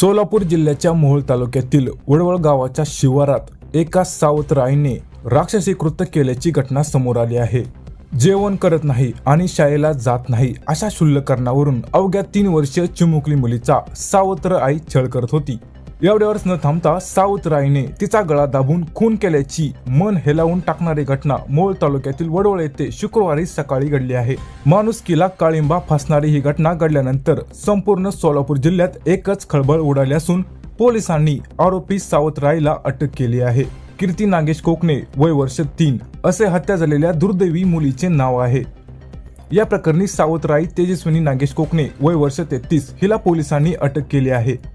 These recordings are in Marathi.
सोलापूर जिल्ह्याच्या मोहोळ तालुक्यातील वडवळ गावाच्या शिवारात एका सावत्र आईने राक्षसी कृत्य केल्याची घटना समोर आली आहे. जेवण करत नाही आणि शाळेला जात नाही अशा शुल्लकरणावरून अवघ्या तीन वर्षीय चिमुकली मुलीचा सावत्र आई छळ करत होती. एवढ्यावरच न थांबता साऊथ रायने तिचा गळा दाबून खून केल्याची मन हेलावून टाकणारी घटना मोळ तालुक्यातील वडवळ येथे शुक्रवारी सकाळी घडली आहे. माणुसकीला काळिंबा फासणारी ही घटना घडल्यानंतर संपूर्ण सोलापूर जिल्ह्यात एकच खळबळ उडाली असून पोलिसांनी आरोपी सावत्राईला अटक केली आहे. कीर्ती नागेश कोकणे वय वर्ष तीन असे हत्या झालेल्या दुर्दैवी मुलीचे नाव आहे. या प्रकरणी सावत्राई तेजस्विनी नागेश कोकणे वय वर्ष तेहतीस हिला पोलिसांनी अटक केली आहे.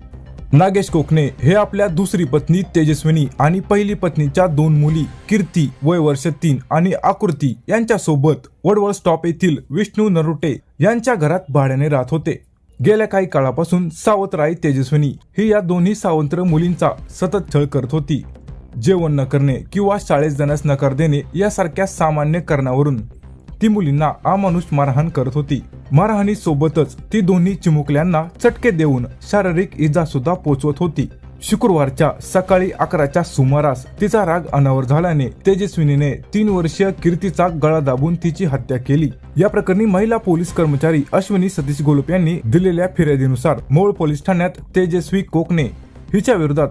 नागेश कोकणे हे आपल्या दुसरी पत्नी तेजस्विनी आणि पहिली पत्नीच्या दोन मुली कीर्ती वय वर्ष तीन आणि आकृती यांच्यासोबत वडवळ स्टॉप येथील विष्णू नरुटे यांच्या घरात भाड्याने राहत होते. गेल्या काही काळापासून सावत्राई तेजस्विनी ही या दोन्ही सावंत्र मुलींचा सतत छळ करत होती. जेवण न करणे किंवा शाळेत जाण्यास नकार देणे यासारख्या सामान्य कारणावरून ती मुलींना अमानुष मारहाण करत होती. मारहाणीसोबतच ती दोन्ही चिमुकल्यांना चटके देऊन शारीरिक इजा सुद्धा पोचवत होती. शुक्रवारच्या सकाळी अकराच्या सुमारास तिचा राग अनावर झाल्याने तेजस्विनीने तीन वर्षीय कीर्तीचा गळा दाबून तिची हत्या केली. या प्रकरणी महिला पोलीस कर्मचारी अश्विनी सतीश गोलप यांनी दिलेल्या फिर्यादीनुसार मोळ पोलीस ठाण्यात तेजस्वी कोकणे हिच्या विरोधात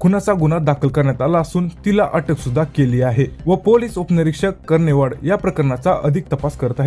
खुनाचा गुन्हा दाखल करण्यात आला असून तिला अटक सुद्धा केली आहे व पोलीस उपनिरीक्षक कर्नेवाड या प्रकरणाचा अधिक तपास करत आहे